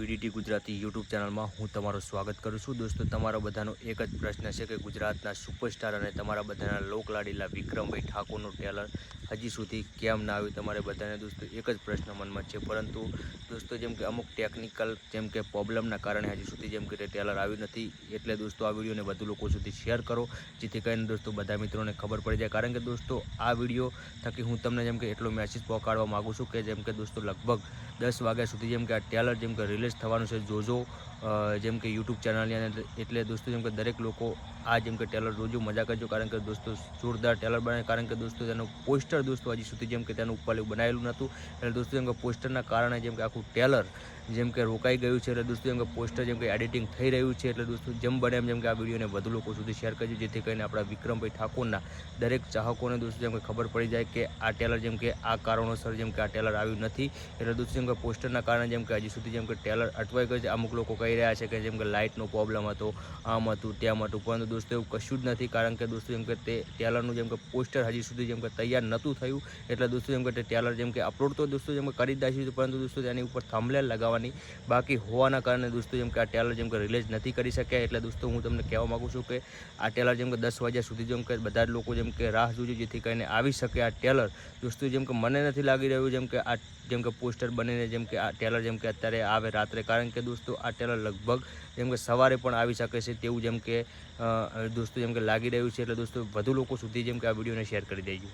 VDT Gujarati YouTube ચેનલમાં હું તમારું સ્વાગત કરું છું. દોસ્તો, તમારો બધાનો એક જ પ્રશ્ન છે કે ગુજરાતના સુપરસ્ટાર અને તમારા બધાના લોકલાડીલા વિક્રમભાઈ ઠાકોરનું ટેલર હજી સુધી કેમ ના આવ્યું તમારે બધાને? દોસ્તો, એક જ પ્રશ્ન મનમાં છે. પરંતુ, દોસ્તો, જેમ કે અમુક ટેકનિકલ જેમ કે પ્રોબ્લેમના કારણે હજી સુધી જેમ કે ટેલર આવ્યું નથી. એટલે, દોસ્તો, આ વિડીયોને વધુ લોકો સુધી શેર કરો, જેથી કરીને, દોસ્તો, બધા મિત્રોને ખબર પડી જાય. કારણ કે, દોસ્તો, આ વીડિયો થકી હું તમને જેમ કે એટલો મેસેજ પહોંચાડવા માગું છું કે જેમ કે, દોસ્તો, લગભગ દસ વાગ્યા સુધી જેમ કે આ ટેલર જેમ કે રિલીઝ થવાનું છે જોજો જેમ કે યુટ્યુબ ચેનલની અંદર એટલે દોસ્તો જેમ કે દરેક લોકો આ જેમ કે ટેલર જોજો મજા કરજો કારણ કે દોસ્તો જોરદાર ટેલર બને કારણ કે દોસ્તો તેનું પોસ્ટર દોસ્તો હજી સુધી જેમ કે તેનું ઉપર બનાવેલું નહોતું એટલે દોસ્તો જેમ કે પોસ્ટરના કારણે જેમ કે આખું ટેલર જેમ કે રોકાઈ ગયું છે એટલે દોસ્તો જેમ કે પોસ્ટર જેમ કે એડિટિંગ થઈ રહ્યું છે એટલે દોસ્તો જેમ બને એમ જેમ કે આ વિડીયોને વધુ લોકો સુધી શેર કરજો જેથી કરીને આપણા વિક્રમભાઈ ઠાકોરના દરેક ચાહકોને દોસ્તો જેમ કે ખબર પડી જાય કે આ ટેલર જેમ કે આ કારણોસર જેમ કે આ ટેલર આવ્યું નથી એટલે દોસ્તો જેમ કે પોસ્ટરના કારણે જેમ કે હજી સુધી જેમ કે ટેલર અટવાઈ ગયો છે અમુક લોકો કહી રહ્યા છે કે જેમ કે લાઇટનો પ્રોબ્લેમ હતો આમ હતું તેમ હતું પરંતુ દોસ્તો એવું કશું જ નથી કારણ કે દોસ્તો જેમ કે તે ટેલરનું જેમ કે પોસ્ટર હજી સુધી જેમ કે તૈયાર નહોતું થયું એટલે દોસ્તો જેમ કે તે ટેલર જેમ કે અપલોડ તો દોસ્તો જેમ કે કરી જ નાખ્યું પરંતુ દોસ્તો તેની ઉપર થંબલેલ લગાવવાની બાકી હોવાના કારણે દોસ્તો જેમ કે આ ટેલર જેમ કે રિલીઝ નથી કરી શક્યા એટલે દોસ્તો હું તમને કહેવા માગું છું કે આ ટેલર જેમ કે દસ વાગ્યા સુધી જેમ કે બધા જ લોકો જેમ કે રાહ જોજો જેથી કરીને આવી શકે આ ટેલર દોસ્તો જેમ કે મને નથી લાગી રહ્યું જેમ કે આ જેમ કે પોસ્ટર બનીને જેમ કે આ ટેલર જેમ કે અત્યારે આવે રાત્રે કારણ કે દોસ્તો, આ ટેલર લગભગ જેમ કે સવારે પણ આવી શકે છે તેવું જેમ કે દોસ્તો, જેમ કે લાગી રહ્યું છે. એટલે દોસ્તો, વધુ લોકો સુધી જેમ કે આ વિડીયોને શેર કરી દેજો.